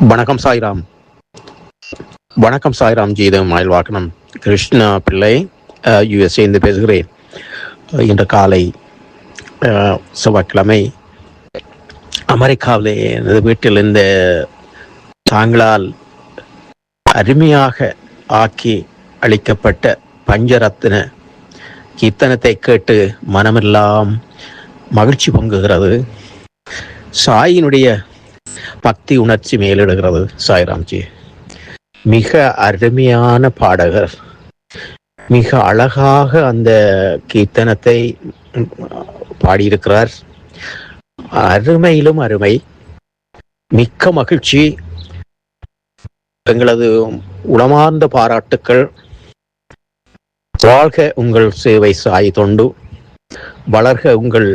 வணக்கம் சாய்ராம். வணக்கம் சாய்ராம் ஜீதம் மயில்வாக்கனம் கிருஷ்ணா பிள்ளை யுஎஸ்ஏந்து இருந்து பேசுகிறேன். இன்று காலை செவ்வாய்க்கிழமை அமெரிக்காவிலே எனது வீட்டில் இந்த தாங்களால் அருமையாக ஆக்கி அளிக்கப்பட்ட பஞ்சரத்ன கீர்த்தனத்தை கேட்டு மனமெல்லாம் மகிழ்ச்சி பொங்குகிறது. சாயினுடைய பக்தி உணர்ச்சி மேலிடுகிறது சாய்ராம்ஜி. மிக அருமையான பாடகர். மிக அழகாக அந்த கீர்த்தனத்தை பாடியிருக்கிறார். அருமையிலும் அருமை. மிக்க மகிழ்ச்சி. எங்களது உளமார்ந்த பாராட்டுக்கள். வாழ்க உங்கள் சேவை சாய் தொண்டு. வளர்க உங்கள்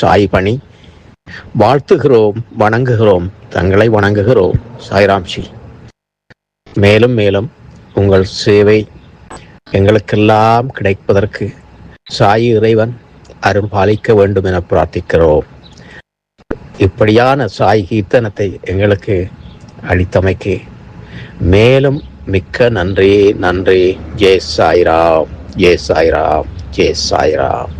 சாய் பணி. வாழ்த்துகிறோம் வணங்குகிறோம் தங்களை வணங்குகிறோம் சாய்ராம்ஜி மேலும் மேலும் உங்கள் சேவை எங்களுக்கெல்லாம் கிடைப்பதற்கு சாய் இறைவன் அருள் பாலிக்க வேண்டும் என பிரார்த்திக்கிறோம். இப்படியான சாய் கீர்த்தனத்தை எங்களுக்கு அளித்தமைக்கு மேலும் மிக்க நன்றி நன்றி. ஜெய் சாய்ராம் ஜெய் சாய்ராம் ஜெய் சாய்ராம்.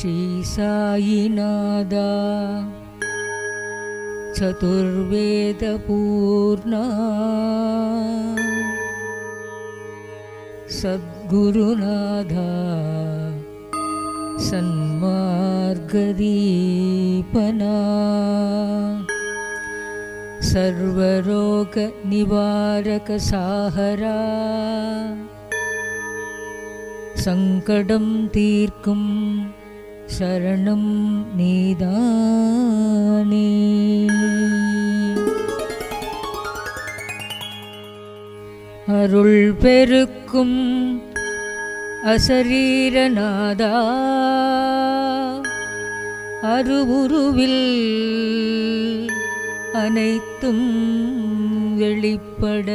श्री चतुर्वेदपूर्णा। सद्गुरुनादा। सन्मार्गदीपना। सर्वरोगनिवारकसाहरा। सङ्कटं तीर्कुम् சரணம் நீதானே. அருள் பெருக்கும் அசரீரநாதா. அருவுருவில் அனைத்தும் வெளிப்பட.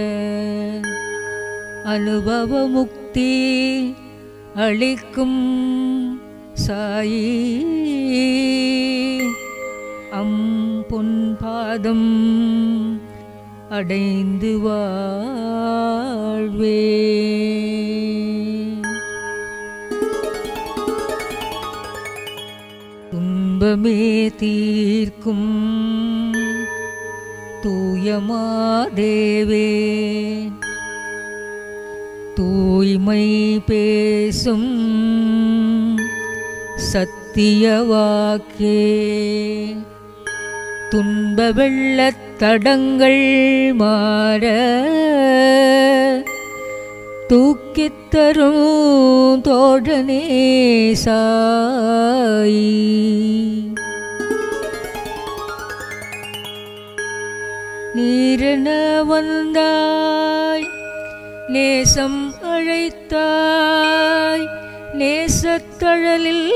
அனுபவ முக்தி அளிக்கும் சாயி. அம் பொன்பாதம் அடைந்து வாழ்வே. துன்பமே தீர்க்கும் தூயமாதேவே தூய்மை பேசும் சத்திய வாக்கே துன்ப வெள்ளத் தடங்கள் மாற. தூக்கித்தரும் தோழனே சாயி. நீரன வந்தாய் நேசம் அழைத்தாய் நேசத்தழலில்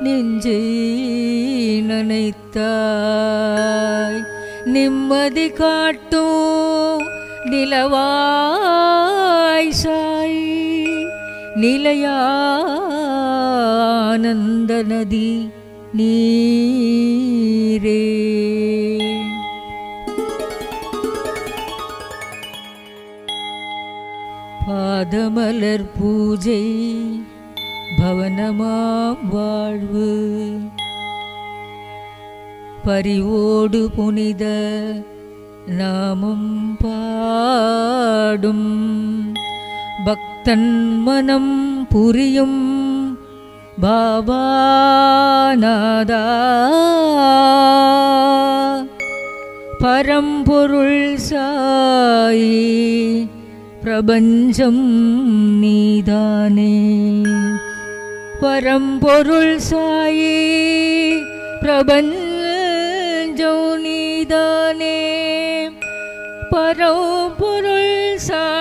நெஞ்சை நினைத்தாய். நிம்மதி காட்டும் நிலவாய் சாய். நிலையானந்த நதி நீரே. பாதமலர் பூஜை பவனமாம் வாழ்வு. பரிவோடு புனித நாமம் பாடும். பக்தன் மனம் புரியும் பாபாநாதா பரம்பொருள் சாயி பிரபஞ்சம் நீதானே. பரம்பொருள் சாயே பிரபஞ்சம் நீதானே. பரம்பொருள் சாயி.